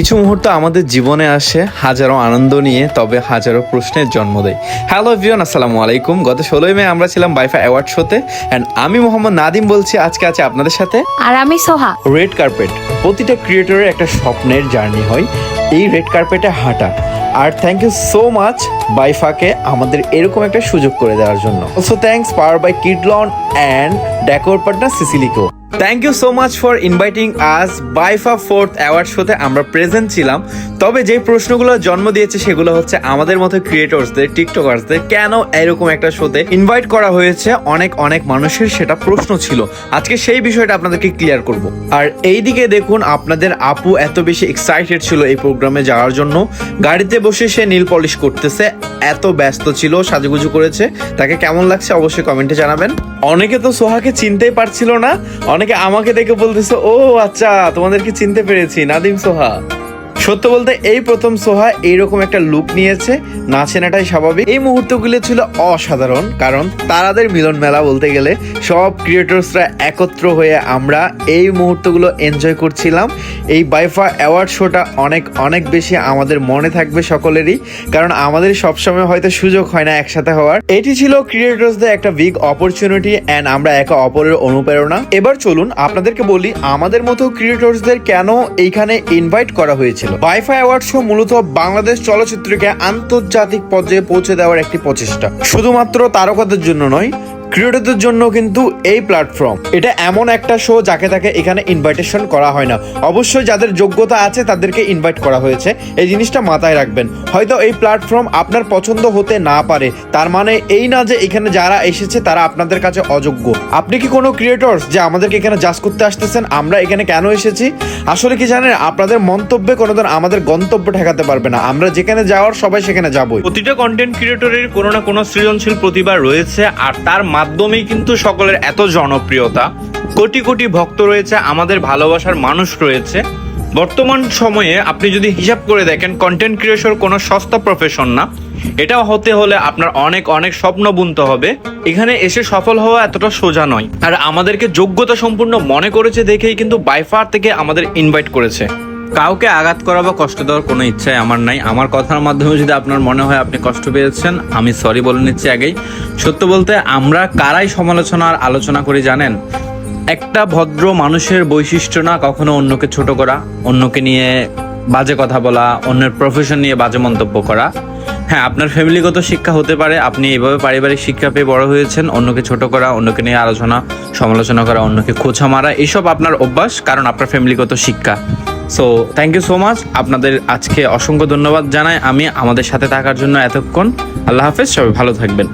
কিছু মুহূর্ত আমাদের জীবনে আসে হাজারো আনন্দ নিয়ে তবে হাজারো প্রশ্নের জন্ম দেয়। হ্যালো ভিওন আসসালামু আলাইকুম। গত ষোলোই মে আমরা ছিলাম বাইফা অ্যাওয়ার্ড শোতে অ্যান্ড আমি মোহাম্মদ নাদিম বলছি আজকে আছে আপনাদের সাথে। আর আমি সোহা। রেড কার্পেট প্রতিটা ক্রিয়েটরের একটা স্বপ্নের জার্নি হয় এই রেড কার্পেটে হাঁটা। আর থ্যাংক ইউ সো মাচ বাইফাকে আমাদের এরকম একটা সুযোগ করে দেওয়ার জন্য। Also thanks power by Kidlon and decor partner Sicilico thank you so much for inviting us বাইফা fourth award শোতে আমরা প্রেজেন্ট ছিলাম। তবে যে প্রশ্নগুলো জন্ম দিয়েছে সেগুলো হচ্ছে আমাদের মতো ক্রিয়েটরসদের টিকটকার্সদের কেন এরকম একটা শোতে ইনভাইট করা হয়েছে? অনেক অনেক মানুষের সেটা প্রশ্ন ছিল। আজকে সেই বিষয়টা আপনাদেরকে ক্লিয়ার করব। আর এইদিকে দেখুন, আপনাদের আপু এত বেশি এক্সাইটেড ছিল এই প্রোগ্রামে যাওয়ার জন্য। গাড়িতে বসে সে নীল পলিশ করতেছে, এত ব্যস্ত ছিল, সাজুগুজু করেছে। তাকে কেমন লাগছে অবশ্যই কমেন্টে জানাবেন। অনেকে তো সোহাকে চিনতেই পারছিল না, অনেকে আমাকে দেখে বলতেছে, ও আচ্ছা তোমাদেরকে চিনতে পেরেছি, নাদিম সোহা। সত্য বলতে এই প্রথম সোহা এইরকম একটা লুক নিয়েছে, নাচে নাটাই স্বাভাবিক। এই মুহূর্তগুলো ছিল অসাধারণ, কারণ তারাদের মিলন মেলা বলতে গেলে সব ক্রিয়েটরসরা একত্র হয়ে আমরা এই মুহূর্তগুলো এনজয় করছিলাম। এই বাইফা অ্যাওয়ার্ড শোটা অনেক অনেক বেশি আমাদের মনে থাকবে সকলেরই, কারণ আমাদের সবসময় হয়তো সুযোগ হয় না একসাথে হওয়ার। এটি ছিল ক্রিয়েটরসদের একটা বিগ অপরচুনিটি অ্যান্ড আমরা একে অপরের অনুপ্রেরণা। এবার চলুন আপনাদেরকে বলি, আমাদের মতো ক্রিয়েটরসদের কেন এইখানে ইনভাইট করা হয়েছিল? বাইফাই অ্যাওয়ার্ড শো মূলত বাংলাদেশ চলচ্চিত্রকে আন্তর্জাতিক পর্যায়ে পৌঁছে দেওয়ার একটি প্রচেষ্টা। শুধুমাত্র তারকাদের জন্য নয় ক্রিয়েটরদের জন্য কিন্তু এই প্ল্যাটফর্ম এটা এমন একটা শো যাকে তাকে এখানে ইনভাইটেশন করা হয় না। অবশ্যই যাদের যোগ্যতা আছে তাদেরকে ইনভাইট করা হয়েছে। এই জিনিসটা মাথায় রাখবেন। হয়তো এই প্ল্যাটফর্ম আপনার পছন্দ হতে না পারে। তার মানে এই না যে এখানে যারা এসেছে তারা আপনাদের কাছে অযোগ্য। আপনি কি কোনো ক্রিয়েটরস যে আমাদেরকে এখানে জাজ করতে আসতেছেন, আমরা এখানে কেন এসেছি? আসলে কি জানেন, আপনাদের মন্তব্যে কোনোদিন আমাদের গন্তব্য ঠেকাতে পারবে না। আমরা যেখানে যাওয়ার সবাই সেখানে যাবই। প্রতিটা কন্টেন্ট ক্রিয়েটরের কোনো না কোনো সৃজনশীল প্রতিভা রয়েছে, আর তার মাধ্যমেই কিন্তু সকলের এত জনপ্রিয়তা। কোটি কোটি ভক্ত রয়েছে, আমাদের ভালোবাসার মানুষ রয়েছে। বর্তমান সময়ে আপনি যদি হিসাব করে দেখেন কন্টেন্ট ক্রিয়েশন কোনো সস্তা প্রফেশন না। এটা হতে হলে আপনার অনেক অনেক স্বপ্ন বুনতে হবে। এখানে এসে সফল হওয়া এতটা সোজা নয়। আর আমাদেরকে যোগ্যতা সম্পূর্ণ মনে করেছে দেখেই কিন্তু বাইফার থেকে আমাদের ইনভাইট করেছে। কাউকে আঘাত করা বা কষ্ট দেওয়ার কোনো ইচ্ছাই আমার নাই। আমার কথার মাধ্যমে যদি আপনার মনে হয় আপনি কষ্ট পেয়েছেন, আমি সরি বলে নিচ্ছি আগেই। সত্য বলতে, আমরা কারাই সমালোচনা আর আলোচনা করি জানেন? একটা ভদ্র মানুষের বৈশিষ্ট্য না কখনো অন্যকে ছোট করা, অন্যকে নিয়ে বাজে কথা বলা, অন্যের প্রফেশন নিয়ে বাজে মন্তব্য করা। হ্যাঁ আপনার ফ্যামিলিগত শিক্ষা হতে পারে, আপনি এইভাবে পারিবারিক শিক্ষা পেয়ে বড় হয়েছেন, অন্যকে ছোট করা, অন্যকে নিয়ে আলোচনা, সমালোচনা করা, অন্যকে খোঁচা মারা, এসব আপনার অভ্যাস, কারণ আপনার ফ্যামিলিগত শিক্ষা। So thank you so much আপনাদের আজকে অসংখ্য ধন্যবাদ জানাই আমি আমাদের সাথে থাকার জন্য এতক্ষণ। আল্লাহ হাফেজ, সবাই ভালো থাকবেন।